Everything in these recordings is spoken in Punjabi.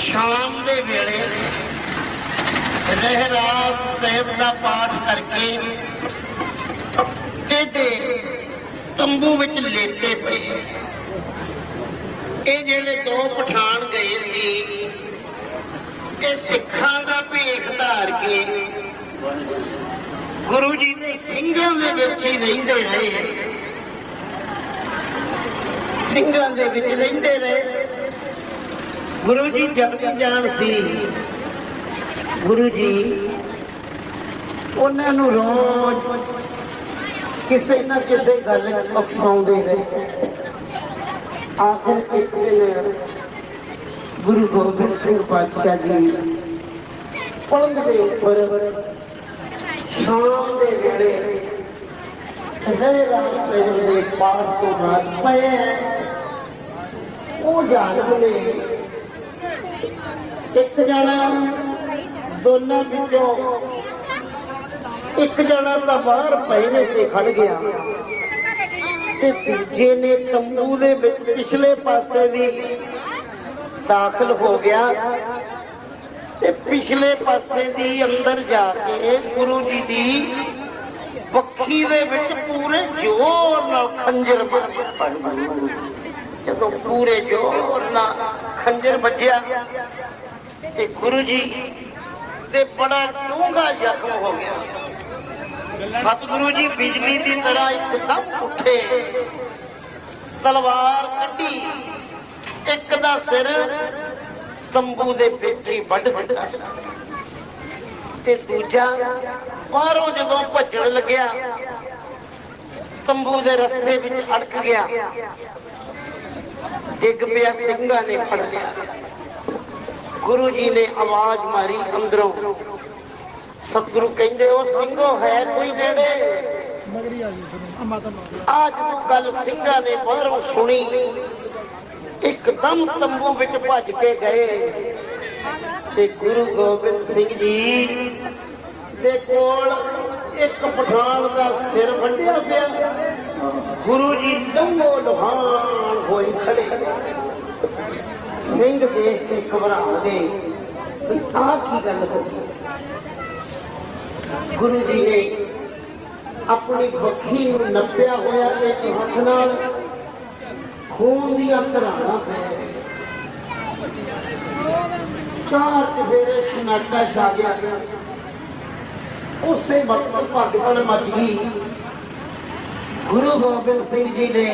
ਸ਼ਾਮ ਦੇ ਵੇਲੇ ਰਹਿਰਾਸ ਸਾਹਿਬ ਦਾ ਪਾਠ ਕਰਕੇ ਟੇਡੇ ਤੰਬੂ ਵਿੱਚ ਲੇਟੇ ਪਏ। ਇਹ ਜਿਹੜੇ ਦੋ ਪਠਾਨ ਗਏ ਸੀ, ਇਹ ਸਿੱਖਾਂ ਦਾ ਭੇਖ ਧਾਰ ਕੇ ਗੁਰੂ ਜੀ ਦੇ ਸਿੰਘਾਂ ਦੇ ਵਿੱਚ ਹੀ ਰਹਿੰਦੇ ਰਹੇ। ਸਿੰਘਾਂ ਦੇ ਵਿੱਚ ਰਹਿੰਦੇ ਰਹੇ। ਗੁਰੂ ਜੀ ਜਪਤੀ ਜਾਣ ਸੀ। ਗੁਰੂ ਜੀ, ਉਹਨਾਂ ਨੂੰ ਰੋਜ਼ ਕਿਸੇ ਨਾ ਕਿਸੇ ਗੱਲ ਉਕਸਾਉਂਦੇ ਰਹੇ। ਆਖਰ ਇੱਕ ਦਿਨ ਗੁਰੂ ਗੋਬਿੰਦ ਸਿੰਘ ਪਾਤਸ਼ਾਹ ਜੀ ਪਲੰਗ ਦੇ ਉੱਪਰ ਸ਼ਾਮ ਦੇ ਵੇਲੇ ਹਜ਼ਰ ਰਾਮ ਦੇ ਪਾਠ ਤੋਂ ਬਾਅਦ ਪਏ। ਉਹ ਜਾਣਦੇ ਨੇ ਇੱਕ ਜਣਾ ਦੋਨਾਂ ਵਿੱਚੋਂ ਇੱਕ ਜਣਾ ਤਾਂ ਬਾਹਰ ਪਹਿਰੇ ਤੇ ਖੜ ਗਿਆ। ਤੇ ਦੂਜੇ ਨੇ ਤੰਬੂ ਦੇ ਵਿੱਚ ਪਿਛਲੇ ਪਾਸੇ ਦੀ ਦਾਖਲ ਹੋ ਗਿਆ। ਤੇ ਪਿਛਲੇ ਪਾਸੇ ਦੀ ਅੰਦਰ ਜਾ ਕੇ ਗੁਰੂ ਜੀ ਦੀ ਬੱਖੀ ਦੇ ਵਿੱਚ ਪੂਰੇ ਜ਼ੋਰ ਨਾਲ ਖੰਜਰ ਮਾਰਿਆ ਜਦੋਂ ਪੂਰੇ ਜ਼ੋਰ ਨਾਲ ਖੰਜਰ ਵੱਜਿਆ ਤੇ ਗੁਰੂ ਜੀ ਤੇ ਬੜਾ ਡੂੰਘਾ ਜ਼ਖਮ ਹੋ ਗਿਆ। ਸਤਿਗੁਰੂ ਜੀ ਬਿਜਲੀ ਦੀ ਤਰ੍ਹਾਂ ਇੱਕਦਮ ਉੱਠੇ। ਤਲਵਾਰ ਕੱਢੀ। ਇੱਕ ਦਾ ਸਿਰ ਤੰਬੂ ਦੇ ਵਿੱਚ ਹੀ ਵੱਢ ਦਿੱਤਾ। ਤੇ ਦੂਜਾ ਬਾਹਰੋਂ ਜਦੋਂ ਭੱਜਣ ਲੱਗਿਆ, ਤੰਬੂ ਦੇ ਰਸਤੇ ਵਿੱਚ ਅੜਕ ਗਿਆ। ਡਿੱਗ ਪਿਆ ਸਿੰਘਾਂ ਨੇ ਫੜ ਲਿਆ। ਗੁਰੂ ਜੀ ਨੇ ਆਵਾਜ਼ ਮਾਰੀ ਅੰਦਰੋਂ। ਸਤਿਗੁਰੂ ਕਹਿੰਦੇ, ਉਹ ਸਿੰਘੋ, ਹੈ ਕੋਈ ਨੇੜੇ? ਆ ਜਦੋਂ ਗੱਲ ਸਿੰਘਾਂ ਨੇ ਬਾਹਰੋਂ ਸੁਣੀ। ਇੱਕਦਮ ਤੰਬੂ ਵਿੱਚ ਭੱਜ ਕੇ ਗਏ। ਤੇ ਗੁਰੂ ਗੋਬਿੰਦ ਸਿੰਘ ਜੀ ਦੇ ਕੋਲ ਇੱਕ ਪਠਾਨ ਦਾ ਸਿਰ ਵੱਢਿਆ ਪਿਆ। ਗੁਰੂ ਜੀ ਲੰਮੋ ਲੁਹਾਨ ਹੋਈ ਖੜੇ। ਸਿੰਘ ਦੇਖ ਕੇ ਘਬਰਾ ਗਏ ਵੀ ਆਹ ਕੀ ਗੱਲ ਹੋ ਗਈ? ਗੁਰੂ ਜੀ ਨੇ ਆਪਣੀ ਬੱਖੀ ਨੂੰ ਨੱਪਿਆ ਹੋਇਆ ਇੱਕ ਹੱਥ ਨਾਲ ਖੂਨ ਦੀਆਂ ਧਰਾਣਾ ਪੈ ਚਾਰ ਚਫੇਰੇ ਸਨਾਟਾ ਛਾ ਗਿਆ। ਉਸੇ ਵਕਤ ਭਗਵਾਨ ਮਚ ਗਈ ਗੁਰੂ ਗੋਬਿੰਦ ਸਿੰਘ ਜੀ ਨੇ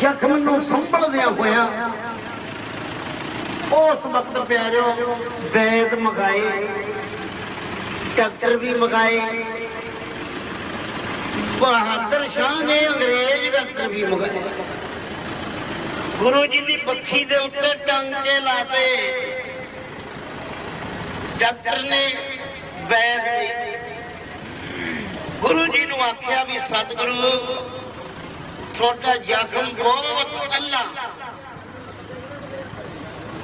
ਜ਼ਖਮ ਨੂੰ ਸੰਭਲਦਿਆਂ ਹੋਇਆ ਉਸ ਵਕਤ ਪਿਆਰਿਓ, ਵੈਦ ਮਗਾਏ, ਡਾਕਟਰ ਵੀ ਮਗਾਏ। ਬਹਾਦਰ ਸ਼ਾਹ ਨੇ ਅੰਗਰੇਜ਼ ਡਾਕਟਰ ਵੀ ਮਗਾਏ। ਗੁਰੂ ਜੀ ਦੀ ਪੱਖੀ ਦੇ ਉੱਤੇ ਟਾਂਕੇ ਲਾਤੇ। ਡਾਕਟਰ ਨੇ ਵੈਦ ਨੇ ਗੁਰੂ ਜੀ ਨੂੰ ਆਖਿਆ ਵੀ ਸਤਿਗੁਰੂ, ਤੁਹਾਡਾ ਜ਼ਖਮ ਬਹੁਤ ਅੱਲਾ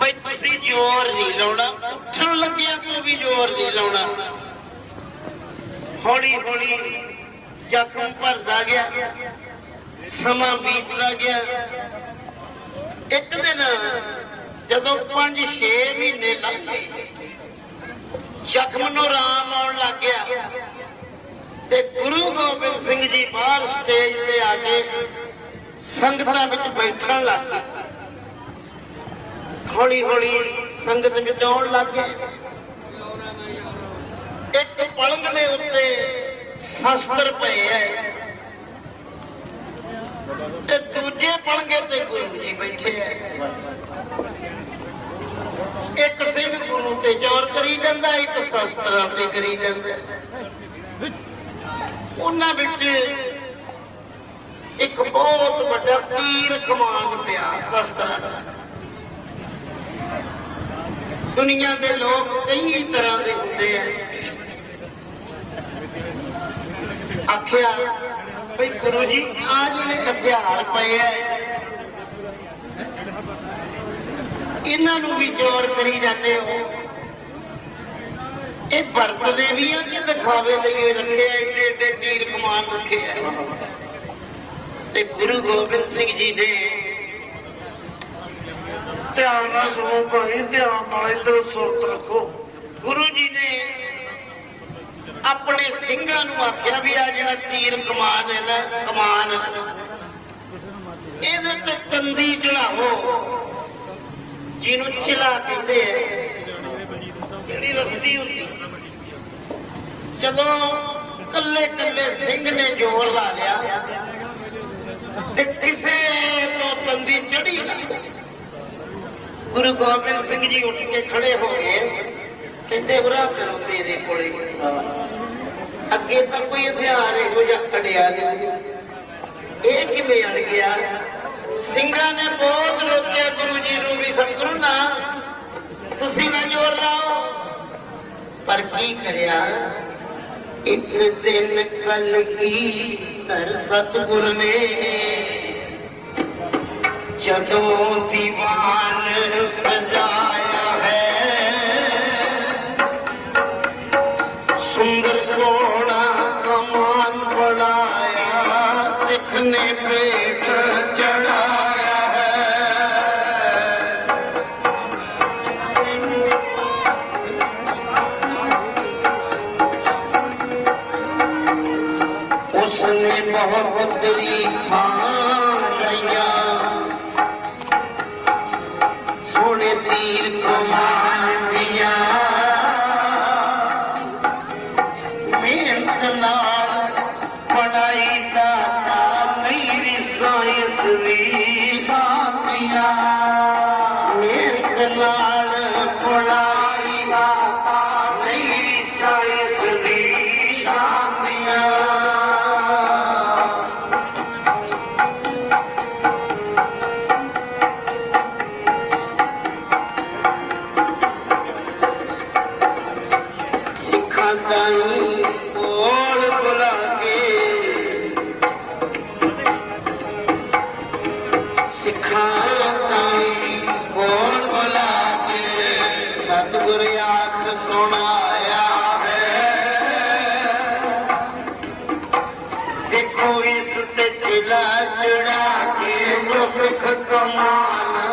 ਬਈ ਤੁਸੀਂ ਜ਼ੋਰ ਨਹੀਂ ਲਾਉਣਾ। ਉੱਠਣ ਲੱਗਿਆ ਤੋਂ ਵੀ ਜ਼ੋਰ ਨਹੀਂ ਲਾਉਣਾ? ਹੌਲੀ ਹੌਲੀ ਜ਼ਖਮ ਭਰਦਾ ਗਿਆ। ਸਮਾਂ ਬੀਤਦਾ ਗਿਆ। ਇੱਕ ਦਿਨ ਜਦੋਂ 5-6 ਮਹੀਨੇ ਲੰਘ ਗਏ ਜ਼ਖਮ ਨੂੰ ਆਰਾਮ ਆਉਣ ਲੱਗ ਗਿਆ ਤੇ ਗੁਰੂ ਗੋਬਿੰਦ ਸਿੰਘ ਜੀ ਬਾਹਰ ਸਟੇਜ ਤੇ ਆ ਕੇ ਸੰਗਤਾਂ ਵਿੱਚ ਬੈਠਣ ਲੱਗ ਗਏ। ਹੌਲੀ ਹੌਲੀ ਸੰਗਤ ਵਿੱਚ ਲੱਗ ਗਏ ਇੱਕ ਪਲੰਗ ਦੇ ਉੱਤੇ ਸ਼ਸਤਰ ਪਏ ਐ ਤੇ ਦੂਜੇ ਪਲੰਗੇ ਤੇ ਗੁਰੂ ਜੀ ਬੈਠੇ ਐ। ਇੱਕ ਸਿੰਘ ਗੁਰੂ ਤੇ ਜ਼ੋਰ ਕਰੀ ਜਾਂਦਾ, ਇੱਕ ਸ਼ਸਤਰਾਂ ਤੇ ਕਰੀ ਜਾਂਦਾ। ਉਹਨਾਂ ਵਿੱਚ ਇੱਕ ਬਹੁਤ ਵੱਡਾ ਤੀਰ ਕਮਾਨ ਪਿਆ ਸ਼ਸਤਰਾਂ ਦਾ। ਦੁਨੀਆ ਦੇ ਲੋਕ ਕਈ ਤਰ੍ਹਾਂ ਦੇ ਹੁੰਦੇ ਆ। ਆਖਿਆ ਭਈ ਗੁਰੂ ਜੀ, ਆ ਜਿਹੜੇ ਹਥਿਆਰ ਪਏ ਐ ਇਹਨਾਂ ਨੂੰ ਵੀ ਜ਼ੋਰ ਕਰੀ ਜਾਂਦੇ ਹੋ। ਇਹ ਵਰਤਦੇ ਵੀ ਆ ਕਿ ਦਿਖਾਵੇ ਲਈ ਰੱਖੇ ਏਡੇ ਏਡੇ ਤੀਰ ਕਮਾਨ ਰੱਖੇ ਆ। ਤੇ ਗੁਰੂ ਗੋਬਿੰਦ ਸਿੰਘ ਜੀ ਨੇ ਧਿਆਨ ਨਾਲ ਸੁਣੋ ਭਾਈ, ਧਿਆਨ ਨਾਲ ਇਧਰ ਸੁਰਤ ਰੱਖੋ। ਗੁਰੂ ਜੀ ਨੇ ਆਪਣੇ ਸਿੰਘਾਂ ਨੂੰ ਆਖਿਆ ਵੀ ਆ ਜਿਹੜਾ ਤੀਰ ਕਮਾਨ ਹੈ ਨਾ, ਕਮਾਨ, ਇਹਦੇ ਤੇ ਤੰਦੀ ਚੜਾਵੋ ਜਿਹਨੂੰ ਚਿਲਾ ਕਹਿੰਦੇ ਆ। ਜਿਹੜੀ ਰੱਸੀ ਹੁੰਦੀ। ਜਦੋਂ ਕੱਲੇ ਕੱਲੇ ਸਿੰਘ ਨੇ ਜ਼ੋਰ ਲਾ ਲਿਆ ਤੇ ਕਿਸੇ ਤੋਂ ਤੰਦੀ ਚੜੀ ਨਾ ਗੁਰੂ ਗੋਬਿੰਦ ਸਿੰਘ ਜੀ ਉੱਠ ਕੇ ਖੜੇ ਹੋ ਗਏ। ਕਹਿੰਦੇ ਬਰਾ ਕਰੋ ਮੇਰੇ ਕੋਲੇ ਅੱਗੇ ਤਾਂ ਕੋਈ ਹਥਿਆਰ ਇਹੋ ਜਿਹਾ ਖੜਿਆ ਨਹੀਂ। ਇਹ ਕਿਵੇਂ ਅੜ ਗਿਆ? ਸਿੰਘਾਂ ਨੇ ਬਹੁਤ ਰੋਕਿਆ, ਗੁਰੂ ਜੀ ਨੂੰ ਵੀ, ਸਤਿਗੁਰੂ ਨਾ ਤੁਸੀਂ ਨਾ ਜੋਰ ਲਾਓ। ਪਰ ਕੀ ਕਰਿਆ? ਇੱਕ ਦਿਨ ਕਲ ਕੀ ਤਰ ਸਤਿਗੁਰ ਨੇ जदों दीवान सजा ਸਿੱਖਾਂ ਤਾਈਂ ਕੋਲ ਬੁਲਾ ਕੇ ਸਤਿਗੁਰ ਆਖ ਸੁਣਾਇਆ ਹੈ? ਦੇਖੋ ਇਸ ਤੇ ਚਿਲਾ ਚੜਾ ਕੇ ਜੋ ਕਮਾਨ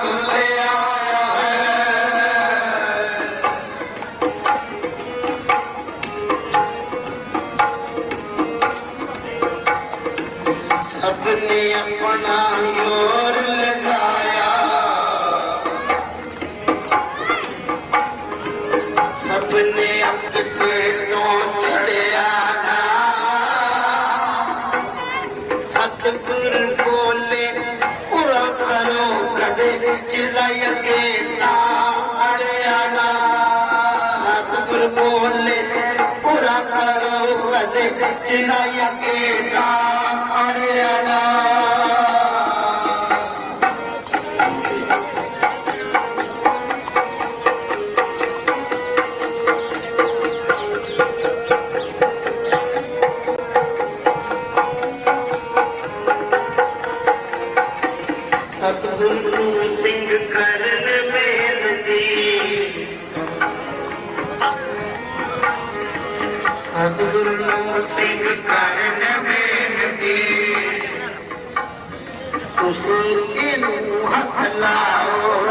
सबने किसे तो चढ़िया ना सतगुर बोले पूरा करो कदे चिल्लाइए के नाम अड़िया ना सतगुर बोले पूरा करो कदे चिल्लाइए के नाम ਸਤਿਗੁਰੂ ਸਿੰਘ ਕਰਨ ਬੇਨਤੀ ਸਤਿਗੁਰੂ ਸਿੰਘ ਕਰਨ ਬੇਨਤੀ ਤੁਸੀਂ ਇਹਨੂੰ ਹੱਥ ਲਾਓ